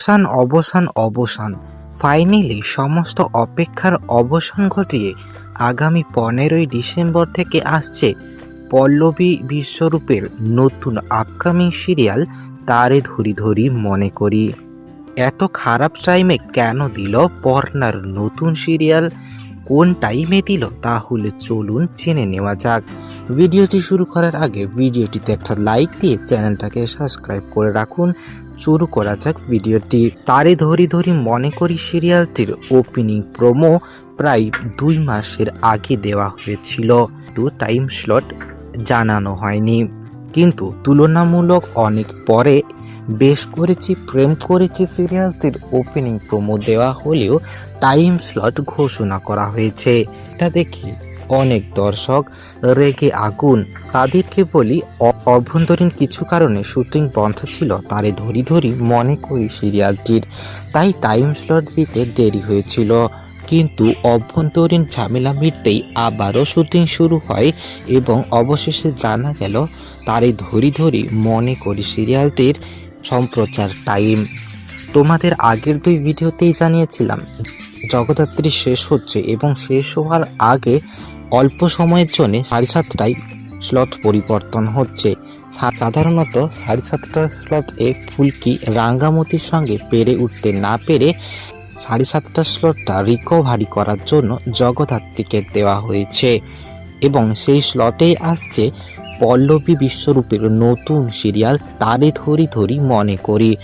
অবসান অবসান অবসান। ফাইনালি সমস্ত অপেক্ষার অবসান ঘটিয়ে আগামী পনেরোই ডিসেম্বর থেকে আসছে পল্লবী বিশ্বরূপের নতুন আপকামিং সিরিয়াল তারে ধরি ধরি মনে করি। এত খারাপ টাইমে কেন দিল পর্নার নতুন সিরিয়াল কোন টাইমে দিল? তাহলে চলুন জেনে নেওয়া যাক। ভিডিওটি শুরু করার আগে ভিডিওটিতে একটা লাইক দিয়ে চ্যানেলটাকে সাবস্ক্রাইব করে রাখুন। শুরু করা যাক ভিডিওটি। তারে ধরি ধরি মনে করি সিরিয়ালটির ওপেনিং প্রোমো প্রায় দুই মাসের আগে দেওয়া হয়েছিল। তো টাইম স্লট জানানো হয়নি। কিন্তু তুলনামূলক অনেক পরে বেশ করেছি, প্রেম করেছি সিরিয়ালটির ওপেনিং প্রোমো দেওয়া হলেও টাইম স্লট ঘোষণা করা হয়েছে। এটা দেখি। অনেক দর্শক রেগে আগুন। তাদেরকে বলি অভ্যন্তরীণ কিছু কারণে শুটিং বন্ধ ছিল, তারে ধরি ধরি মনে করি সিরিয়ালটির। তাই টাইম স্লট দিতে দেরি হয়েছিল। কিন্তু অভ্যন্তরীণ ঝামেলা মিটতেই আবারও শুটিং শুরু হয় এবং অবশেষে জানা গেল, তারে ধরি ধরি মনে করি সিরিয়ালটির সম্প্রচার টাইম তোমাদের আগের দুই ভিডিওতেই জানিয়েছিলাম, জগদ্ধাত্রী শেষ হচ্ছে এবং শেষ হওয়ার আগে অল্প সময়ের জন্য সাড়ে সাতটায় স্লট পরিবর্তন হচ্ছে। সাধারণত সাড়ে সাতটার স্লটে ফুলকি রাঙ্গামতির সঙ্গে পেরে উঠতে না পেরে সাড়ে সাতটার স্লটটা রিকভারি করার জন্য জগদ্ধাত্রীকে দেওয়া হয়েছে। এবং সেই স্লটেই আসছে পল্লবী বিশ্বরূপের নতুন সিরিয়াল তারে ধরি ধরি মনে করি।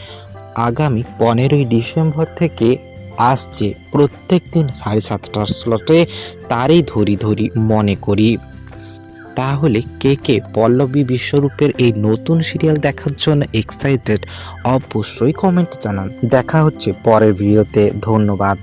আগামী পনেরোই ডিসেম্বর থেকে আসছে প্রত্যেক দিন সাড়ে সাতটার স্লটে তারই ধরি ধরি মনে করি। তাহলে কে কে পল্লবী বিশ্বরূপের এই নতুন সিরিয়াল দেখার জন্য এক্সাইটেড অবশ্যই কমেন্ট জানান। দেখা হচ্ছে পরের ভিডিওতে ধন্যবাদ।